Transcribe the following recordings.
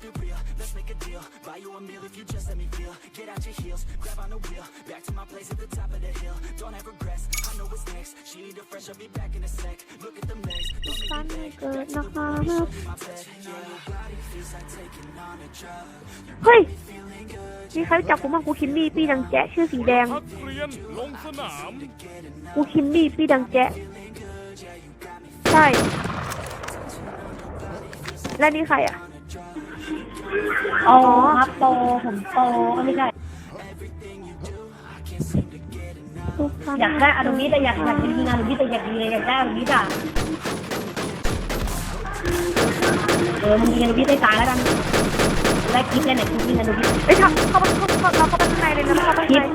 keep it real, let's make a deal. Buy you a meal if you just let me feel. Get out your heels, grab on the wheel. Back to my place at the top of the hill. Don't have regrets, I know what's next. She need a fresh, I'll be back in a sec. Look at them legs, don't make ฟัน me ไม่ beg. เกิดนะคะ My bed, yeah. Your body feels like taking on a drug. เฮ้ยมีใครรู้จักผมบ้างกูคิมมี่ปีดังแจ๊ะชื่อสีแดงนักเรียนลงสนาม กูคิมมี่ปีดังแจ๊ะใช่ และนี่ใคร อะอ๋อครับโตผมโตไม่ใช่อยากได้อนุวิทย์แต่อยากอยากจริงๆอนุวิทย์แต่อยากดีเลยอยากได้อนุวิทย์อะเออมึงยิงอนุวิทย์ได้ตายแล้วกันได้คลิปเลยเนี่ยคลิปยิงอนุวิทย์เอ้ยทำเข้ามาเข้ามาเราเข้าไปข้างในเลยนะเข้าไปคลิข้างปใน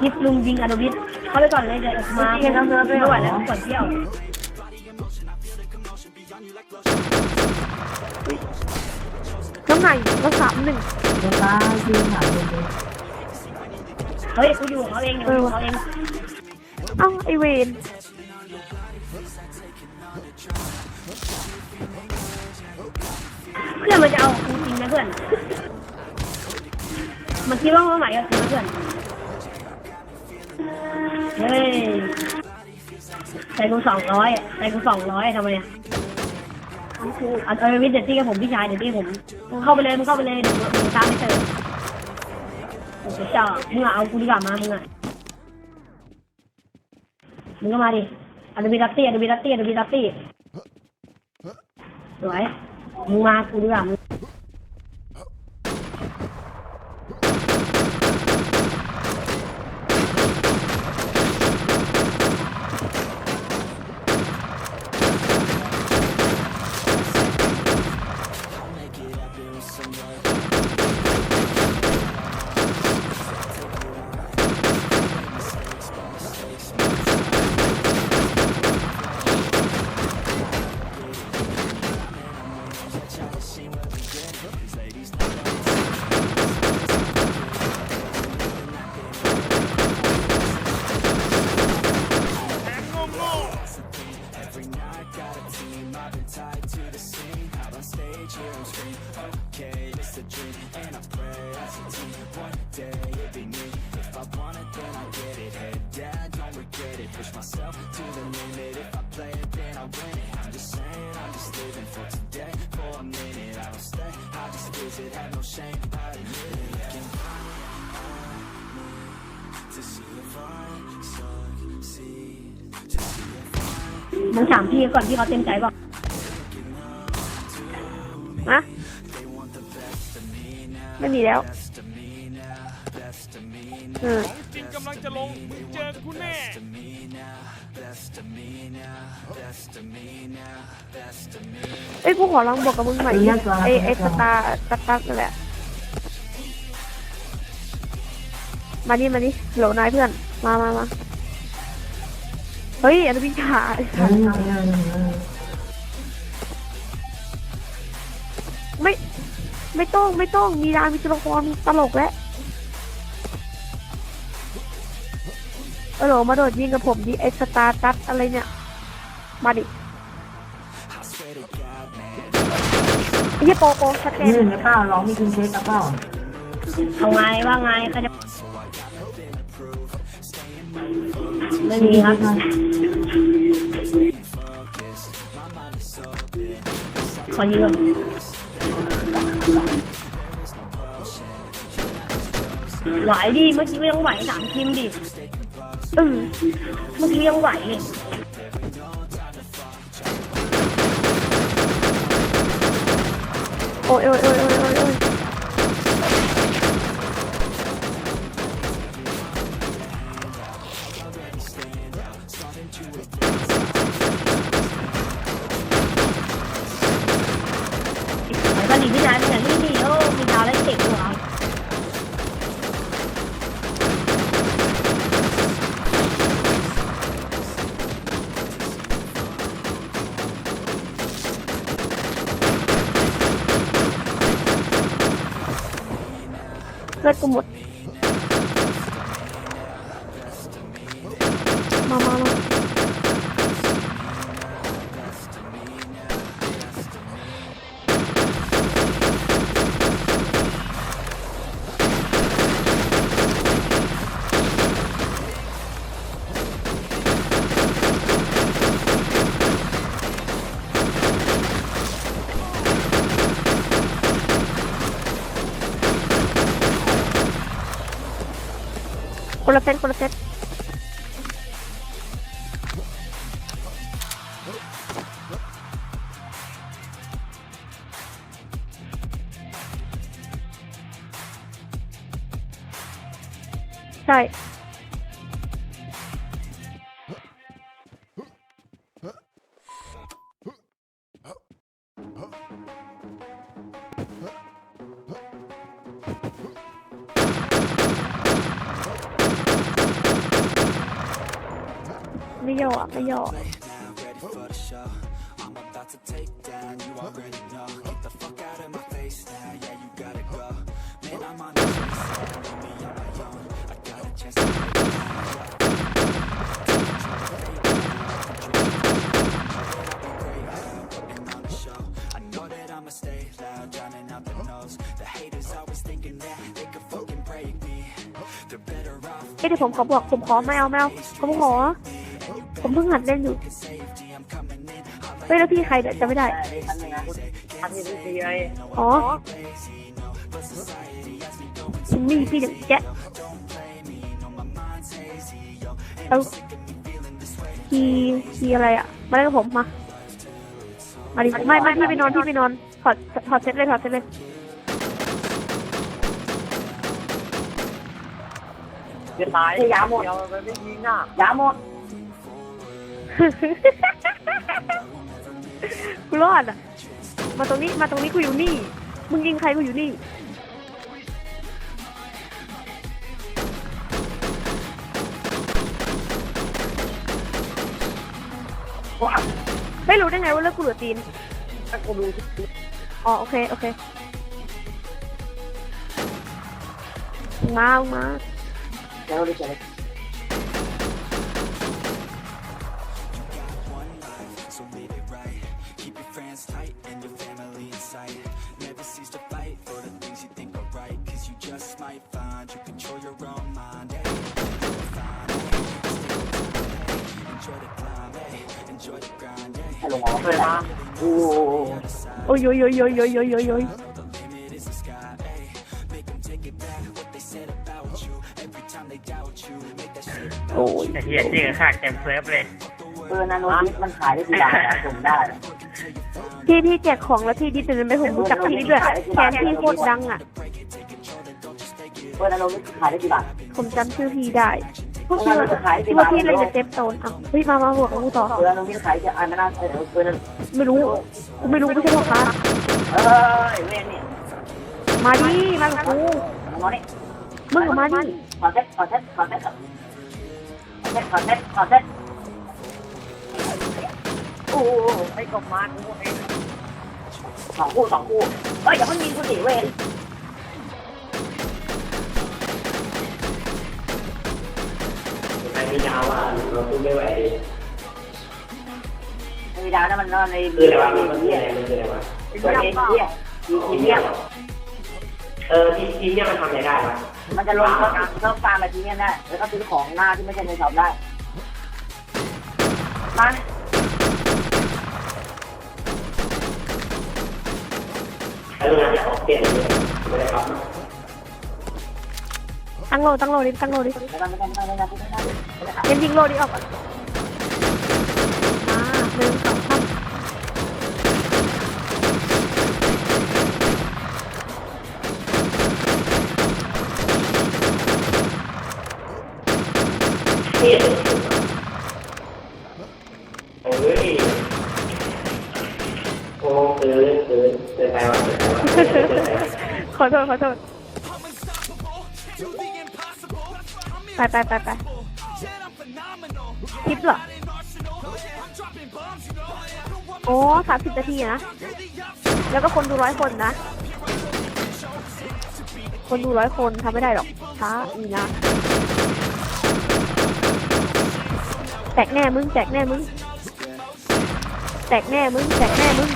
คลิปลุงยิงอนุวิทย์เขาไปก่อนเลยเดี๋ยวมาไม่ไหวแล้วก่อนเที่ยว น้ำไหนเราสามหนึ่งเฮ้ยกูอยู่ของเขาเองอยู่ของเขาเองเอ้าไอเวนเพื่อนมันจะเอากูจริงนะเพื่อน มันคิดว่าเมื่อไหร่ก็จริงนะเพื่อน เฮ้ยใส่กูสองร้อยใส่กูสองร้อยทำไมอะอันเออวิทย์เดี๋ยวที่กับผมพี่ชายเดี๋ยวที่ผม มึงเข้าไปเลยมึงเข้าไปเลยเดี๋ยวมึงตามไม่เจอโอ้โหเจ้ามึงอะเอากูดีกว่ามามึงอะมึงก็มาดิอดูบิลัตตี้อดูบิลัตตี้อดูบิลัตตี้สวยมึงมากูดีกว่ามึง มึงถามพี่ก่อนที่เขาเต็มใจบอก ไม่มีแล้วเออของจริงกำลังจะลงมึงเจอกูแน่เอ้ยกูขอลองบอกกับมึงใหม่ดิไอไอสตาร์สตาร์นั่นแหละ มานี่มานี่โหลนายเพื่อน มามามาเฮ้ยอนุพิชาไอ้สัสไไม่ต้องไม่ต้องมีดามีตัวละครตลกแล้วเออโหลมาโดดยิงกับผมดิไอสตาร์ตัดอะไรเนี่ยมาดิไอ้เหี้ยโปโปสแกนนี่ไม่กล้าร้องมีคุณเช็คกับเปล่าเอาไงว่าไงเขาจะไม่มีครับขอยืม ไหวดิเมื่อกี้ยังไหวสามทีมดิเออเมื่อกี้ยังไหวเลยโอ้ยโอ้ยโอ้ยโอ้ยโอ้ยโอ้ย เลื คนล หยอกไม่หยอกเดี๋ยวผมขอบอกผมขอไม่เอาไม่เอาผมขอ ผมเพิ่งหัดเล่นอยู่ safety, I'm coming in. เฮ้ยแล้วพี่ใครเดี๋ยวจะไม่ได้ อันนึงนะอันนี้พี่ไอ้อ๋อคุณมี่พี่เด็กแจ๊ะเอาคีคีอะไรอะ มาเล่นกับผมมา มาดิไม่ไม่พี่ไปนอนพี่ไปนอนถอดถอดเซ็ตเลยถอดเซ็ตเลยจะตายยาหมดเดียวมันไม่ยิงอะยาหมด กูรอดอะ มาตรงนี้ มาตรงนี้กูอยู่นี่ มึงยิงใครกูอยู่นี่ไม่รู้ได้ไงว่าเลือกกูเหลือตีน ถ้ากูดูอ๋อโอเค โอเค มาเอามาแล้วเราจะ you control your own mind. Hey, you're fine, hey. Stay with it, hey. Enjoy the climb, hey. Enjoy the grind, hey. ให้ลงออกเลยนะโอ้โอ้ยโยยโยยโยยโยยโยยโยยโยย The limit is the sky, hey. Make them take it back what they said about you. Every time they doubt you, make that shit โอ้ยเฮียจริงขาดเต็มเซิร์ฟเลย เออนาโนดิสมันขายได้กี่บาทอะผมได้พี่พี่แจกของแล้วพี่ดิสเนไหมผมรู้จักพี่ด้วยแคนพี่โคตรดังอะเออนาโนดิสขายได้กี่บาทผมจำชื่อพี่ได้พวกพี่ว่าที่ว่าพี่เล่นกับเจฟโตนอะเฮ้ยมามาบวกกับกูต่อเออนาโนดิสขายจะอันนั้นเออเออไม่รู้กูไม่รู้ไม่ใช่พ่อค้าเออเว้นนี่มาดิมากับกูนาโนนี่มึงกับมาดิขอเซ็ตขอเซ็ตขอเซ็ตขอเซ็ตขอเซ็ตขอเซ็ตโอ้ไอ้กบมากูเองสองคู่สองคู่เฮ้ยอย่าเพิ่งยิงกูดิเว้นไม่มียาวอะเราสู้ไม่ไหวไม่มีดาวนะมันนอนในคืออะไรวะเบีมันยคืออะไรมันคืออะไรวะเบียร์เบียร์เบียร์เออทีทีเนี่ยมันทำอะไรได้วะมันจะลงก็เพิ่มฟาร์มแบบนี้ได้แล้วก็ซื้อของหน้าที่ไม่ใช่ในช็อปได้มาแล้วงานจะออกเปลี่ยนเลยไม่ได้ครับ ตั้งโลตั้งโลดิตั้งโลดิไม่ต้องไม่ต้องไม่ต้องไม่ต้องไม่ต้องไม่ต้องเย็นยิงโลดิออกก่อนมาหนึ่งสองสามเปลี่ยนโอ้ยโอ้เกินเกินเกินไปว่ะเกินไปว่ะเกินไปว่ะขอโทษขอโทษ ไปไปไปไปคลิปเหรอ โอ้สามสิบนาทีนะ แล้วก็คนดูร้อยคนนะ คนดูร้อยคนทำไม่ได้หรอกช้าอีนะ แตกแน่มึง แตกแน่มึง แตกแน่มึง แตกแน่มึง